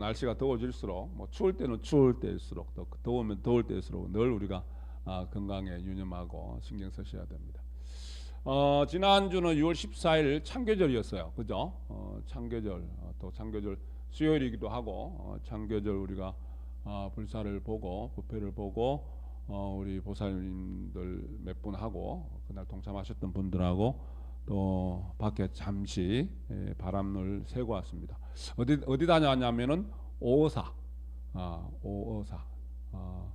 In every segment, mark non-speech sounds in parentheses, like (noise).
날씨가 더워질수록 뭐 추울 때는 추울 때일수록 또 더우면 더울 때일수록 늘 우리가 아, 건강에 유념하고 신경 쓰셔야 됩니다. 어, 지난주는 6월 14일 창교절이었어요. 그죠? 어, 창교절 어, 또 창교절 수요일이기도 하고 어, 창교절 우리가 어, 불사를 보고 부패를 보고 어, 우리 보살님들 몇 분 하고 그날 동참하셨던 분들하고 또 밖에 잠시 예, 바람을 쐬고 왔습니다. 어디 어디 다녀왔냐면은 오사, 아 오사, 아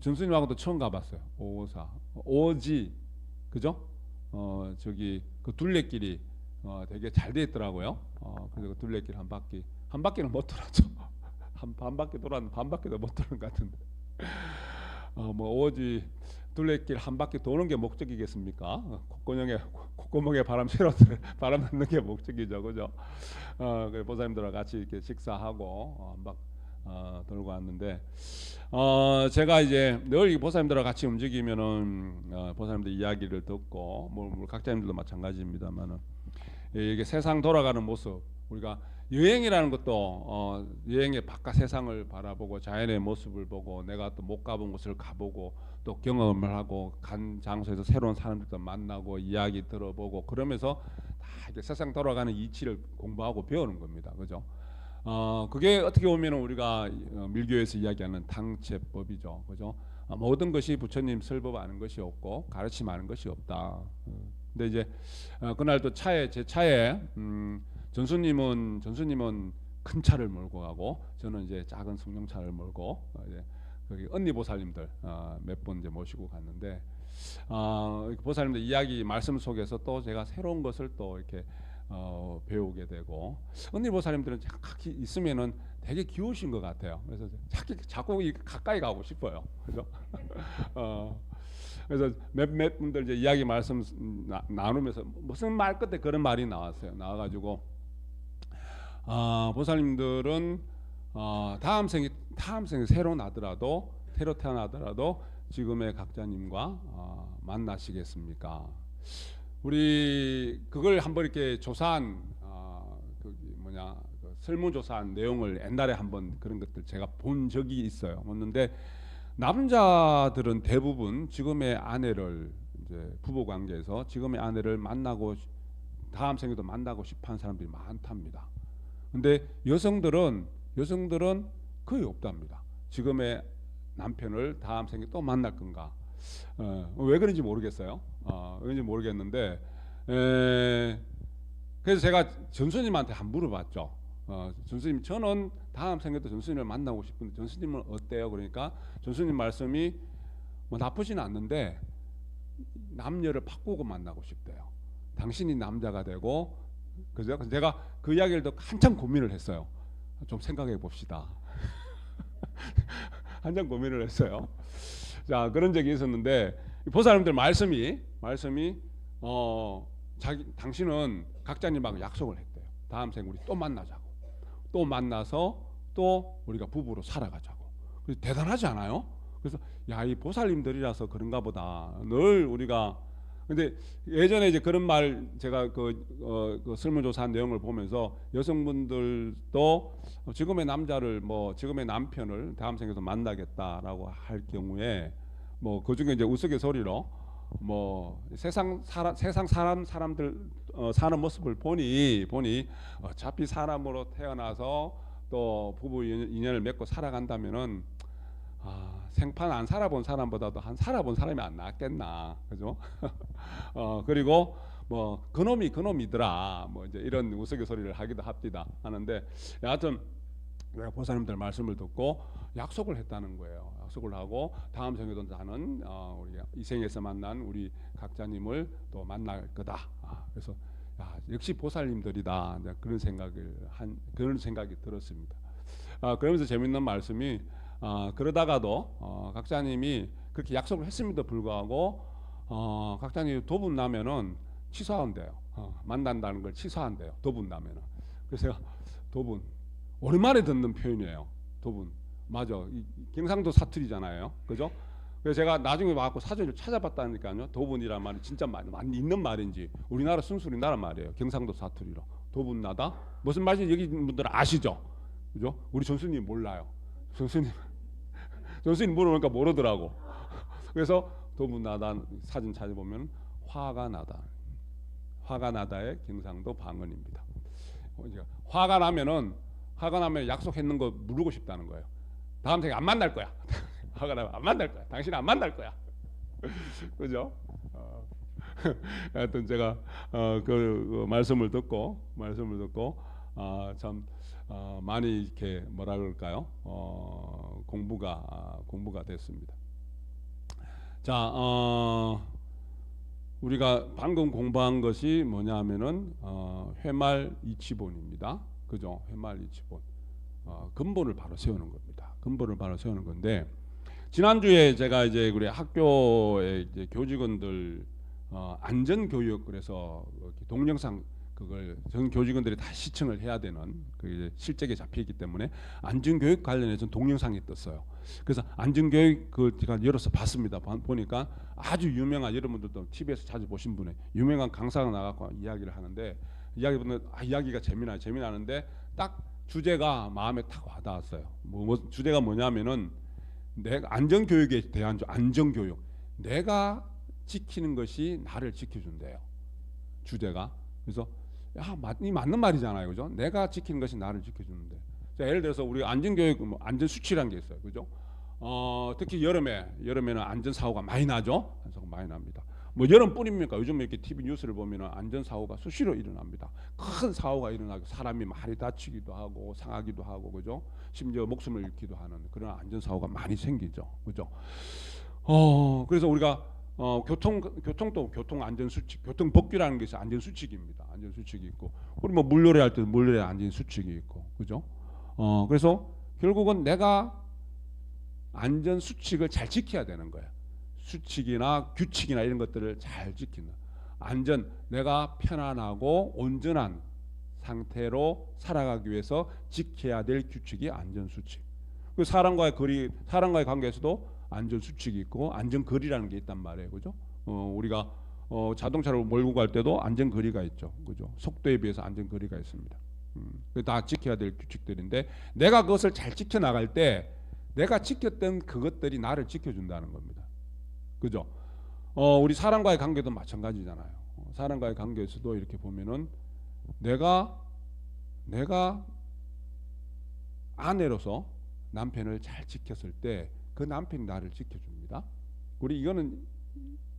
준수님하고도 처음 가봤어요. 오사, 오지, 그죠? 어 저기 그 둘레길이 어 되게 잘 돼 있더라고요. 어 그래서 그 둘레길 한 바퀴 한 바퀴는 못 돌았죠. (laughs) 한 반 바퀴 돌았는데 반 바퀴도 못 도는 것 같은데. 어 뭐 오지 둘레길 한 바퀴 도는 게 목적이겠습니까? 어, 콧구멍에 콧구멍에 바람 실어 (laughs) 바람 넣는 게 목적이죠, 그죠? 어, 그 보사님들과 같이 이렇게 식사하고 어, 한박 어, 돌고 왔는데 어, 제가 이제 늘이 보사님들과 같이 움직이면은 어, 보사님들 이야기를 듣고 뭐, 뭐 각자님들도 마찬가지입니다만은 이게 세상 돌아가는 모습 우리가 여행이라는 것도 어, 여행의 바깥 세상을 바라보고 자연의 모습을 보고 내가 또 못 가본 곳을 가보고 또 경험을 하고 간 장소에서 새로운 사람들도 만나고 이야기 들어보고 그러면서 다 이렇게 세상 돌아가는 이치를 공부하고 배우는 겁니다. 그죠? 어, 그게 어떻게 보면 우리가 어, 밀교에서 이야기하는 당체법이죠. 그죠? 어, 모든 것이 부처님 설법 아는 것이 없고 가르침 아는 것이 없다. 어, 근데 이제 어, 그날 또 차에 제 차에 음, 전수님은 전수님은 큰 차를 몰고 가고 저는 이제 작은 승용차를 몰고 어, 이제 거기 언니 보살님들 어, 몇분 이제 모시고 갔는데 어, 보살님들 이야기 말씀 속에서 또 제가 새로운 것을 또 이렇게 어, 배우게 되고 언니 보살님들은 각기 있으면은 되게 귀여우신 것 같아요. 그래서 자꾸 자꾸 이 가까이 가고 싶어요. 그죠? (laughs) 어, 그래서 몇몇 분들 이제 이야기 말씀 나, 나누면서 무슨 말 끝에 그런 말이 나왔어요. 나와가지고 아, 보살님들은 어, 다음 생에 다음 생에 새로 나더라도 새로 태어나더라도 지금의 각자님과 어, 만나시겠습니까? 우리 그걸 한번 이렇게 조사한 어, 그 뭐냐 그 설문조사한 내용을 옛날에 한번 그런 것들 제가 본 적이 있어요. 봤는데 남자들은 대부분 지금의 아내를 이제 부부 관계에서 지금의 아내를 만나고 다음 생에도 만나고 싶어 하는 사람들이 많답니다. 근데 여성들은 여성들은 거의 없답니다. 지금의 남편을 다음 생에 또 만날 건가? 어, 왜 그런지 모르겠어요. 어, 왠지 모르겠는데 에, 그래서 제가 전수님한테 한 물어봤죠. 어, 전수님 저는 다음 생에도 전수님을 만나고 싶은데 전수님은 어때요? 그러니까 전수님 말씀이 뭐 나쁘진 않는데 남녀를 바꾸고 만나고 싶대요. 당신이 남자가 되고 그죠? 그래서 제가 그 이야기를 듣고 한참 고민을 했어요. 좀 생각해 봅시다. (laughs) 한참 고민을 했어요. 자 그런 적이 있었는데 보살님들 말씀이 말씀이 어 자기 당신은 각자님하고 약속을 했대요. 다음 생 우리 또 만나자고. 또 만나서 또 우리가 부부로 살아가자고. 그래서 대단하지 않아요? 그래서 야 이 보살님들이라서 그런가 보다. 늘 우리가 근데 예전에 이제 그런 말 제가 그, 어, 그 설문조사한 내용을 보면서 여성분들도 지금의 남자를 뭐 지금의 남편을 다음 생에서 만나겠다라고 할 경우에 뭐 그중에 이제 우스갯소리로 뭐 세상 사람 세상 사람 사람들 어, 사는 모습을 보니 보니 어차피 사람으로 태어나서 또 부부 인- 인연을 맺고 살아간다면은 아, 생판 안 살아본 사람보다도 한 살아본 사람이 안 낫겠나 그죠? (laughs) 어 그리고 뭐 그놈이 그놈이더라 뭐 이제 이런 우스갯소리를 하기도 합디다 하는데 여하튼 내가 보사님들 말씀을 듣고 약속을 했다는 거예요. 약속을 하고 다음 생에도 나는 어, 우리 이 생에서 만난 우리 각자님을 또 만날 거다. 아, 그래서 야, 역시 보살님들이다. 그런 생각을 한 그런 생각이 들었습니다. 아, 그러면서 재밌는 말씀이 아, 그러다가도 어, 각자님이 그렇게 약속을 했음에도 불구하고 어, 각자님이 도분 나면은 취소한대요. 어, 만난다는 걸 취소한대요. 도분 나면은. 그래서 도분 오랜만에 듣는 표현이에요. 도분. 맞아. 이, 경상도 사투리잖아요. 그죠? 그래서 제가 나중에 와갖고 사전을 찾아봤다니까요. 도분이란 말이 진짜 말, 많이 있는 말인지 우리나라 순수 우리나라 말이에요. 경상도 사투리로. 도분 나다. 무슨 말인지 여기 분들 아시죠? 그죠? 우리 전수님 몰라요. 전수님 전수님 모르니까 모르더라고. (laughs) 그래서 도문나다 사진 찾아보면 화가 나다. 화가 나다의 경상도 방언입니다. 어, 화가 나면은 화가 나면 약속했는 거 물르고 싶다는 거예요. 다음 생에 안 만날 거야. (laughs) 화가 나면 안 만날 거야. 당신 안 만날 거야. (laughs) 그죠? 어. 하여튼 제가 어, 그, 그 말씀을 듣고 말씀을 듣고 아, 참 어, 많이 이렇게 뭐라 그럴까요? 어, 공부가 아, 공부가 됐습니다. 자, 어, 우리가 방금 공부한 것이 뭐냐면은 어, 회말 이치본입니다. 그죠? 회말 이치본. 어, 근본을 바로 세우는 겁니다. 근본을 바로 세우는 건데 지난주에 제가 이제 우리 학교에 이제 교직원들 어, 안전 교육 그래서 동영상 그걸 전 교직원들이 다 시청을 해야 되는 그 이제 실적에 잡히기 때문에 안전 교육 관련해서 동영상이 떴어요. 그래서 안전 교육 그 제가 열어서 봤습니다. 봐- 보니까 아주 유명한 여러분들도 TV에서 자주 보신 분의 유명한 강사가 나가고 이야기를 하는데 이야기 보면 아, 이야기가 재미나 재미나는데 딱 주제가 마음에 탁 와닿았어요. 뭐, 뭐 주제가 뭐냐면은 내가 안전 교육에 대한 주- 안전 교육 내가 지키는 것이 나를 지켜준대요. 주제가 그래서 야, 맞, 이 맞는 말이잖아요, 그죠? 내가 지키는 것이 나를 지켜주는데. 자, 예를 들어서 우리 안전교육, 뭐 안전 수치란 게 있어요, 그죠? 어, 특히 여름에 여름에는 안전 사고가 많이 나죠. 사고 많이 납니다. 뭐 여름뿐입니까? 요즘 이렇게 TV 뉴스를 보면은 안전 사고가 수시로 일어납니다. 큰 사고가 일어나고 사람이 많이 다치기도 하고 상하기도 하고 그죠? 심지어 목숨을 잃기도 하는 그런 안전 사고가 많이 생기죠, 그죠? 어, 그래서 우리가 어, 교통 교통도 교통 안전 수칙, 교통 법규라는 게 있어요. 안전 수칙입니다. 안전 수칙이 있고 우리 뭐 물놀이 할 때도 물놀이 안전 수칙이 있고 그죠? 어, 그래서 결국은 내가 안전 수칙을 잘 지켜야 되는 거예요. 수칙이나 규칙이나 이런 것들을 잘 지키는 안전 내가 편안하고 온전한 상태로 살아가기 위해서 지켜야 될 규칙이 안전 수칙. 그 사람과의 거리 사람과의 관계에서도 안전 수칙이 있고 안전 거리라는 게 있단 말이에요. 그죠? 어, 우리가 어, 자동차를 몰고 갈 때도 안전 거리가 있죠. 그죠? 속도에 비해서 안전 거리가 있습니다. 음, 다 지켜야 될 규칙들인데 내가 그것을 잘 지켜 나갈 때 내가 지켰던 그것들이 나를 지켜준다는 겁니다. 그죠? 어, 우리 사람과의 관계도 마찬가지잖아요. 어, 사람과의 관계에서도 이렇게 보면은 내가 내가 아내로서 남편을 잘 지켰을 때 그 남편이 나를 지켜줍니다. 우리 이거는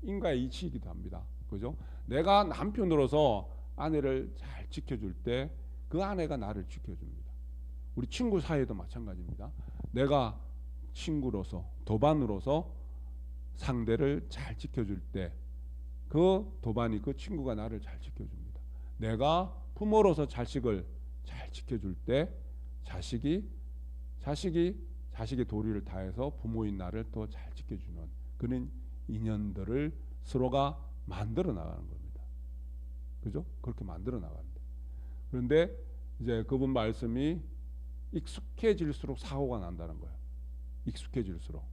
인과의 이치이기도 합니다. 그죠? 내가 남편으로서 아내를 잘 지켜줄 때 그 아내가 나를 지켜줍니다. 우리 친구 사이에도 마찬가지입니다. 내가 친구로서 도반으로서 상대를 잘 지켜줄 때 그 도반이 그 친구가 나를 잘 지켜줍니다. 내가 부모로서 자식을 잘 지켜줄 때 자식이 자식이 자식의 도리를 다해서 부모인 나를 또 잘 지켜주는 그런 인연들을 서로가 만들어 나가는 겁니다. 그죠? 그렇게 만들어 나가는데 그런데 이제 그분 말씀이 익숙해질수록 사고가 난다는 거예요. 익숙해질수록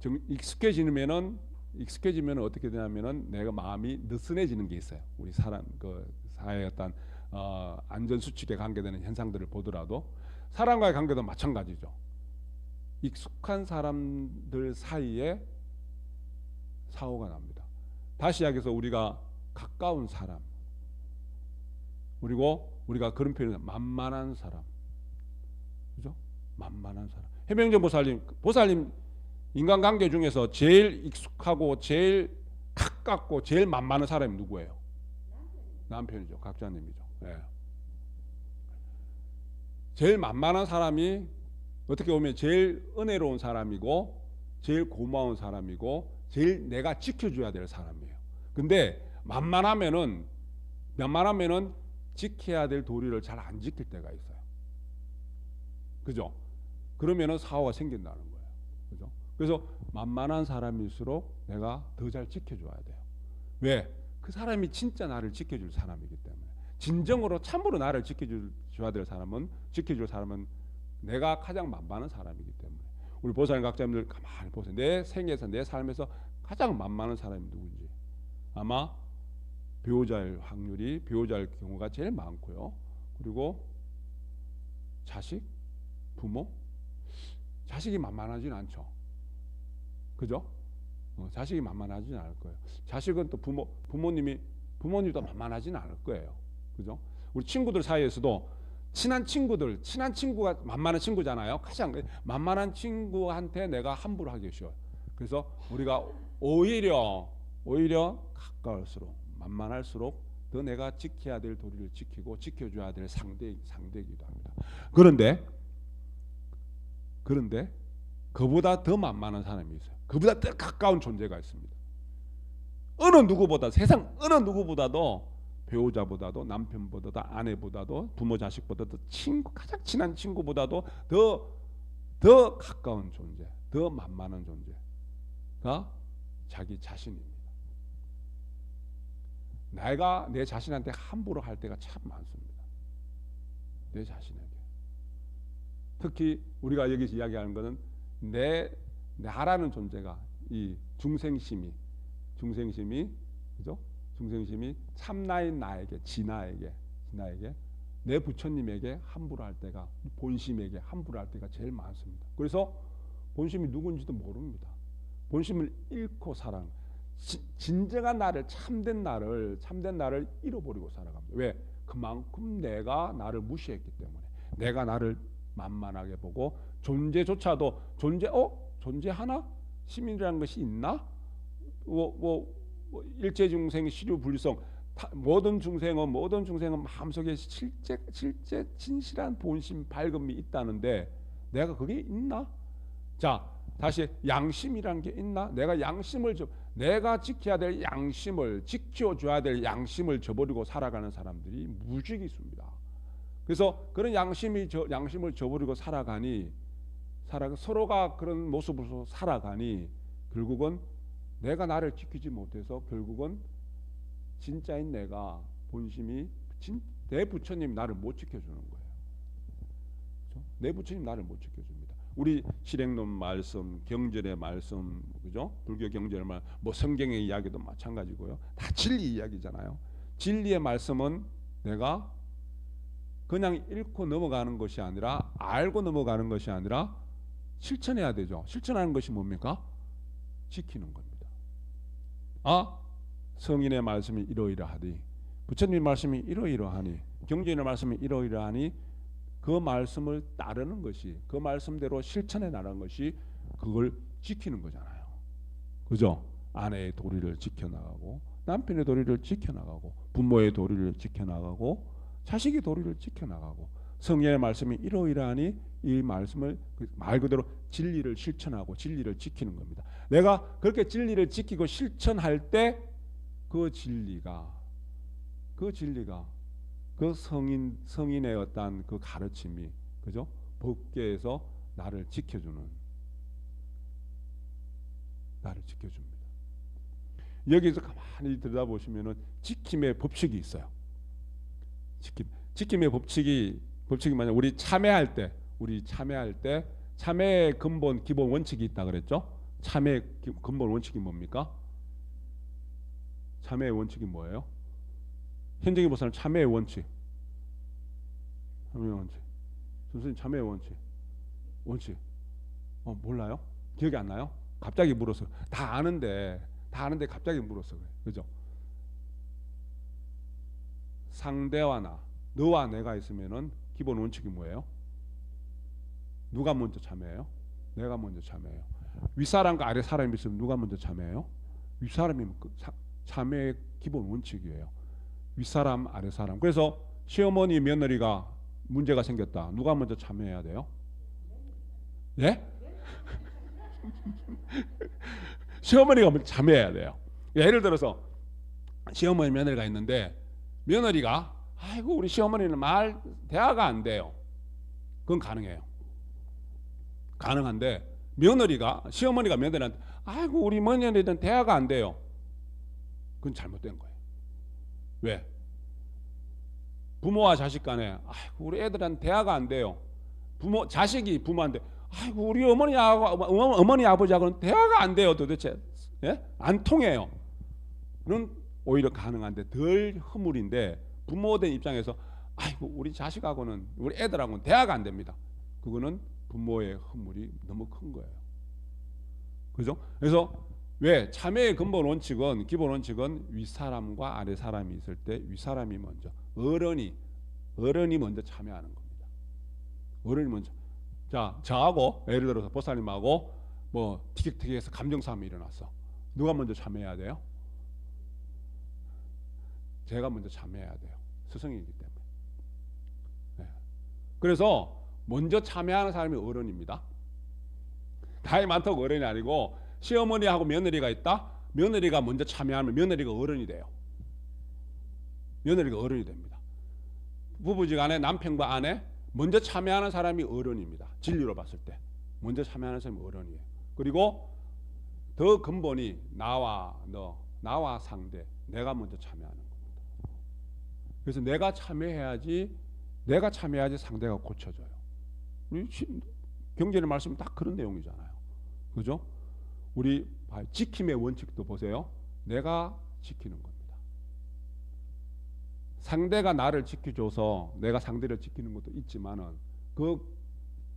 정, 익숙해지면은 익숙해지면 어떻게 되냐면은 내가 마음이 느슨해지는 게 있어요. 우리 사람 그 사회의 어떤 어, 안전 수칙에 관계되는 현상들을 보더라도 사람과의 관계도 마찬가지죠. 익숙한 사람들 사이에 사고가 납니다. 다시 이야기해서 우리가 가까운 사람 그리고 우리가 그런 표현을 만만한 사람 그죠? 만만한 사람 해명전 보살님 보살님 인간관계 중에서 제일 익숙하고 제일 가깝고 제일 만만한 사람이 누구예요? 남편이죠. 각자님이죠. 예. 제일 만만한 사람이 어떻게 보면 제일 은혜로운 사람이고 제일 고마운 사람이고 제일 내가 지켜줘야 될 사람이에요. 근데 만만하면은 만만하면은 지켜야 될 도리를 잘 안 지킬 때가 있어요. 그죠? 그러면은 사고가 생긴다는 거예요. 그죠? 그래서 만만한 사람일수록 내가 더 잘 지켜줘야 돼요. 왜? 그 사람이 진짜 나를 지켜줄 사람이기 때문에 진정으로 참으로 나를 지켜줘야 될 사람은 지켜줄 사람은 내가 가장 만만한 사람이기 때문에 우리 보살님 각자님들 가만히 보세요. 내 생에서 내 삶에서 가장 만만한 사람이 누군지 아마 배우자일 확률이 배우자일 경우가 제일 많고요. 그리고 자식, 부모. 자식이 만만하진 않죠. 그죠? 어, 자식이 만만하진 않을 거예요. 자식은 또 부모 부모님이 부모님도 만만하진 않을 거예요. 그죠? 우리 친구들 사이에서도 친한 친구들, 친한 친구가 만만한 친구잖아요. 가장 만만한 친구한테 내가 함부로 하기 쉬워요. 그래서 우리가 오히려 오히려 가까울수록 만만할수록 더 내가 지켜야 될 도리를 지키고 지켜줘야 될 상대 상대이기도 합니다. 그런데 그런데 그보다 더 만만한 사람이 있어요. 그보다 더 가까운 존재가 있습니다. 어느 누구보다 세상 어느 누구보다도 배우자보다도 남편보다도 아내보다도 부모 자식보다도 친구 가장 친한 친구보다도 더 더 가까운 존재, 더 만만한 존재가 자기 자신입니다. 내가 내 자신한테 함부로 할 때가 참 많습니다. 내 자신에게. 특히 우리가 여기서 이야기하는 것은 내 나라는 존재가 이 중생심이 중생심이 그죠? 중생심이 참나인 나에게 진나에게 진나에게 내 부처님에게 함부로 할 때가 본심에게 함부로 할 때가 제일 많습니다. 그래서 본심이 누군지도 모릅니다. 본심을 잃고 지, 진정한 나를 참된 나를 참된 나를 잃어버리고 살아갑니다. 왜? 그만큼 내가 나를 무시했기 때문에 내가 나를 만만하게 보고 존재조차도 존재 어 존재하나 시민이라는 것이 있나 뭐, 뭐, 뭐 일체 중생 시류 불성 다, 모든 중생은 모든 중생은 마음속에 실제 실제 진실한 본심 밝음이 있다는데 내가 그게 있나 자 다시 양심이란 게 있나 내가 양심을 저, 내가 지켜야 될 양심을 지켜줘야 될 양심을 저버리고 살아가는 사람들이 무지개 있습니다. 그래서 그런 양심이 저, 양심을 저버리고 살아가니 살아 서로가 그런 모습으로 살아가니 결국은 내가 나를 지키지 못해서 결국은 진짜인 내가 본심이 진, 내 부처님 나를 못 지켜주는 거예요. 그렇죠? 내 부처님 나를 못 지켜줍니다. 우리 실행론 말씀, 경전의 말씀, 그죠? 불교 경전의 말, 뭐 성경의 이야기도 마찬가지고요. 다 진리 이야기잖아요. 진리의 말씀은 내가 그냥 읽고 넘어가는 것이 아니라 알고 넘어가는 것이 아니라 실천해야 되죠. 실천하는 것이 뭡니까? 지키는 겁니다. 아 성인의 말씀이 이러이러하니 부처님 말씀이 이러이러하니 경전의 말씀이 이러이러하니 그 말씀을 따르는 것이 그 말씀대로 실천해 나가는 것이 그걸 지키는 거잖아요. 그죠? 아내의 도리를 지켜나가고 남편의 도리를 지켜나가고 부모의 도리를 지켜나가고 자식의 도리를 지켜나가고 성령의 말씀이 이러이러하니 이 말씀을 그말 그대로 진리를 실천하고 진리를 지키는 겁니다. 내가 그렇게 진리를 지키고 실천할 때 그 진리가 그 진리가 그 성인 성인의 어떤 그 가르침이 그죠? 법계에서 나를 지켜주는 나를 지켜줍니다. 여기서 가만히 들여다보시면은 지킴의 법칙이 있어요. 지킴 지킴의 법칙이 법칙이 뭐냐? 우리 참회할 때 우리 참회할 때 참회의 근본 기본 원칙이 있다 그랬죠? 참회 근본 원칙이 뭡니까? 참회의 원칙이 뭐예요? 현정이 보사는 참회의 원칙. 참회의 원칙. 선생님 참회의 원칙. 원칙. 어 몰라요? 기억이 안 나요? 갑자기 물어서 다 아는데 다 아는데 갑자기 물어서 그래. 그죠? 상대와 나, 너와 내가 있으면은 기본 원칙이 뭐예요? 누가 먼저 참여해요? 내가 먼저 참여해요. 윗사람과 아래 사람이 있으면 누가 먼저 참여해요? 윗사람이 그 참여의 기본 원칙이에요. 윗사람 아래 사람. 그래서 시어머니 며느리가 문제가 생겼다. 누가 먼저 참여해야 돼요? 예? (laughs) 시어머니가 먼저 참여해야 돼요. 예를 들어서 시어머니 며느리가 있는데 며느리가 아이고 우리 시어머니는 말 대화가 안 돼요. 그건 가능해요. 가능한데 며느리가 시어머니가 며느리한테 아이고 우리 며느리는 대화가 안 돼요. 그건 잘못된 거예요. 왜? 부모와 자식 간에 아이고 우리 애들은 대화가 안 돼요. 부모 자식이 부모한테 아이고 우리 어머니 하고 어머니 아버지하고는 대화가 안 돼요 도대체 예? 안 통해요. 는 오히려 가능한데 덜 허물인데 부모된 입장에서 아이고 우리 자식하고는 우리 애들하고는 대화가 안 됩니다. 그거는 부모의 허물이 너무 큰 거예요. 그죠? 그래서 왜 참여의 근본 원칙은 기본 원칙은 윗사람과 아래 사람이 있을 때 윗사람이 먼저 어른이 어른이 먼저 참여하는 겁니다. 어른이 먼저 자 저하고 예를 들어서 보살님하고 뭐 티격태격해서 감정 싸움이 일어났어. 누가 먼저 참여해야 돼요? 제가 먼저 참여해야 돼요. 스승이기 때문에. 네. 그래서 먼저 참여하는 사람이 어른입니다. 나이 많다고 어른이 아니고 시어머니하고 며느리가 있다. 며느리가 먼저 참여하면 며느리가 어른이 돼요. 며느리가 어른이 됩니다. 부부지간에 남편과 아내 먼저 참여하는 사람이 어른입니다. 진리로 봤을 때 먼저 참여하는 사람이 어른이에요. 그리고 더 근본이 나와 너, 나와 상대, 내가 먼저 참여하는 겁니다. 그래서 내가 참여해야지, 내가 참여해야지 상대가 고쳐져요. 경제의 말씀 딱 그런 내용이잖아요. 그죠? 우리 봐- 지킴의 원칙도 보세요. 내가 지키는 겁니다. 상대가 나를 지켜줘서 내가 상대를 지키는 것도 있지만은 그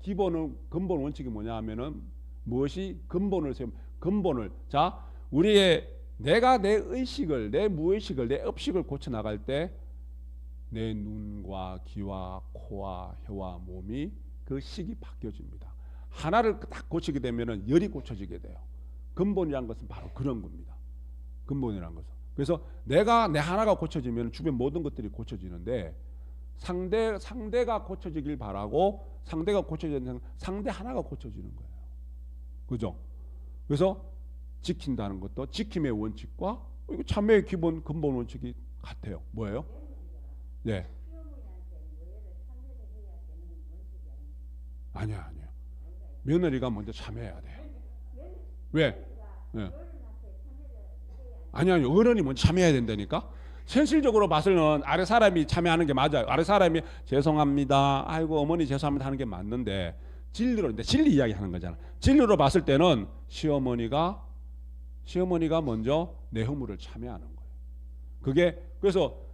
기본은 근본 원칙이 뭐냐 하면은 무엇이 근본을 세우 근본을 자 우리의 내가 내 의식을 내 무의식을 내 업식을 고쳐 나갈 때 내 눈과 귀와 코와 혀와 몸이 그 식이 바뀌어집니다. 하나를 딱 고치게 되면은 열이 고쳐지게 돼요. 근본이란 것은 바로 그런 겁니다. 근본이란 것은. 그래서 내가 내 하나가 고쳐지면 주변 모든 것들이 고쳐지는데 상대 상대가 고쳐지길 바라고 상대가 고쳐지는 상대 하나가 고쳐지는 거예요. 그죠? 그래서 지킨다는 것도 지킴의 원칙과 어, 이거 참여의 기본 근본 원칙이 같아요. 뭐예요? 네. 아니야, 아니야. 며느리가 먼저 참여해야 돼. 왜? 예. 아니 아니 어른이 먼저 참여해야 된다니까. 현실적으로 봐서는 아래 사람이 참여하는 게 맞아요. 아래 사람이 죄송합니다. 아이고 어머니 죄송합니다 하는 게 맞는데 진리로 근데 진리 이야기 하는 거잖아. 진리로 봤을 때는 시어머니가 시어머니가 먼저 내 허물을 참여하는 거예요. 그게 그래서 네,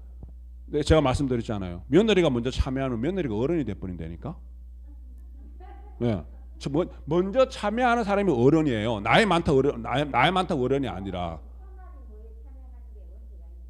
제가 말씀드렸잖아요. 며느리가 먼저 참여하는 며느리가 어른이 돼 버린다니까. 네. 저 뭐- 먼저 참여하는 사람이 어른이에요. 나이 많다 어른 나이, 나이 많다 어른이 아니라.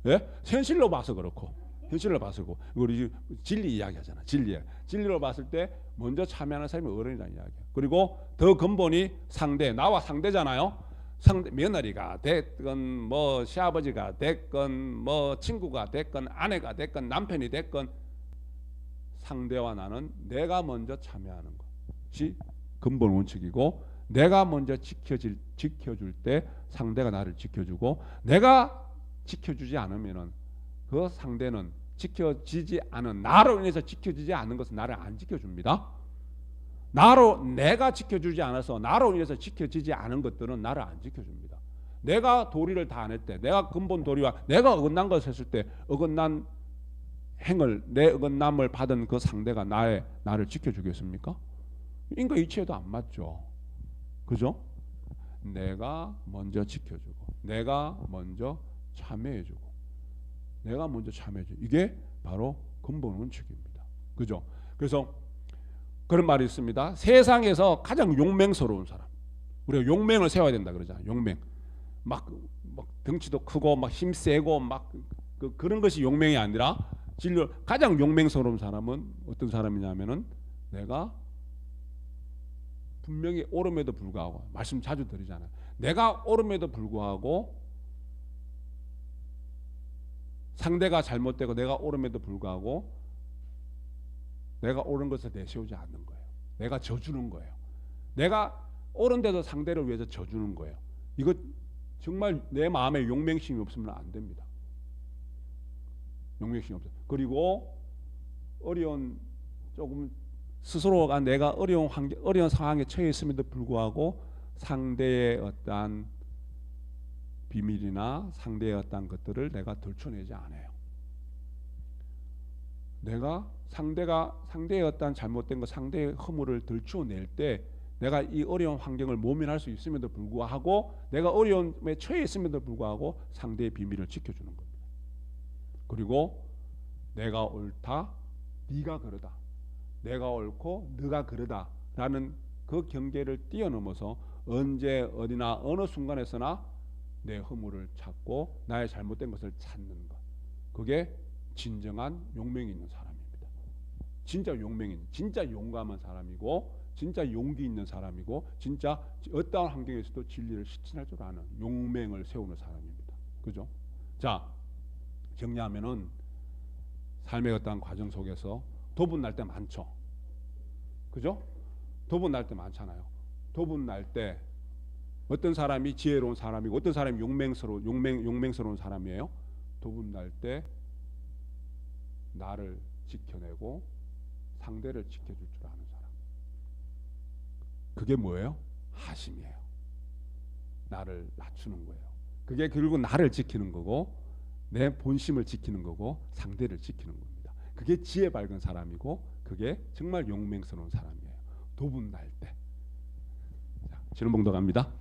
예? 현실로 봐서 그렇고. 현실로 봐서 그렇고. 우리 진리 이야기하잖아. 진리. 진리로 봤을 때 먼저 참여하는 사람이 어른이라는 이야기야. 그리고 더 근본이 상대. 나와 상대잖아요. 상대 며느리가 됐건 뭐 시아버지가 됐건 뭐 친구가 됐건 아내가 됐건 남편이 됐건 상대와 나는 내가 먼저 참여하는 것이 근본 원칙이고 내가 먼저 지켜질 지켜줄 때 상대가 나를 지켜주고 내가 지켜주지 않으면은 그 상대는 지켜지지 않은 나로 인해서 지켜지지 않는 것은 나를 안 지켜줍니다. 나로 내가 지켜주지 않아서 나로 인해서 지켜지지 않은 것들은 나를 안 지켜줍니다. 내가 도리를 다 안 할 때, 내가 근본 도리와 내가 어긋난 것을 했을 때 어긋난 행을 내 어긋남을 받은 그 상대가 나의 나를 지켜주겠습니까? 인과 이치에도 안 맞죠. 그죠? 내가 먼저 지켜주고, 내가 먼저 참여해주고, 내가 먼저 참여해주고 이게 바로 근본 원칙입니다. 그죠? 그래서 그런 말이 있습니다. 세상에서 가장 용맹스러운 사람. 우리가 용맹을 세워야 된다 그러잖아요. 용맹. 막, 막 덩치도 크고 막 힘 세고 막 그, 그런 것이 용맹이 아니라 진료 가장 용맹스러운 사람은 어떤 사람이냐면은 내가 분명히 옳음에도 불구하고 말씀 자주 드리잖아요. 내가 옳음에도 불구하고 상대가 잘못되고 내가 옳음에도 불구하고 내가 옳은 것을 내세우지 않는 거예요. 내가 져주는 거예요. 내가 옳은데도 상대를 위해서 져주는 거예요. 이거 정말 내 마음에 용맹심이 없으면 안 됩니다. 용맹심이 없어. 그리고 어려운 조금 스스로가 내가 어려운 환경, 어려운 상황에 처해 있음에도 불구하고 상대의 어떠한 비밀이나 상대의 어떠한 것들을 내가 들춰내지 않아요. 내가 상대가 상대의 어떠한 잘못된 것, 상대의 허물을 들추어낼 때 내가 이 어려운 환경을 모면할 수 있음에도 불구하고 내가 어려움에 처해 있음에도 불구하고 상대의 비밀을 지켜주는 겁니다. 그리고 내가 옳다, 네가 그러다. 내가 옳고 네가 그러다라는 그 경계를 뛰어넘어서 언제 어디나 어느 순간에서나 내 허물을 찾고 나의 잘못된 것을 찾는 것. 그게 진정한 용맹이 있는 사람입니다. 진짜 용맹이 진짜 용감한 사람이고 진짜 용기 있는 사람이고 진짜 어떠한 환경에서도 진리를 실천할 줄 아는 용맹을 세우는 사람입니다. 그죠? 자, 정리하면은 삶의 어떠한 과정 속에서 도분 날 때 많죠. 그죠? 도분 날 때 많잖아요. 도분 날 때 어떤 사람이 지혜로운 사람이고 어떤 사람이 용맹스러운 용맹 용맹스러운 사람이에요. 도분 날 때 나를 지켜내고 상대를 지켜줄 줄 아는 사람. 그게 뭐예요? 하심이에요. 나를 낮추는 거예요. 그게 결국 나를 지키는 거고 내 본심을 지키는 거고 상대를 지키는 겁니다. 그게 지혜 밝은 사람이고 그게 정말 용맹스러운 사람이에요. 도분 날 때. 자, 지는 봉도 갑니다.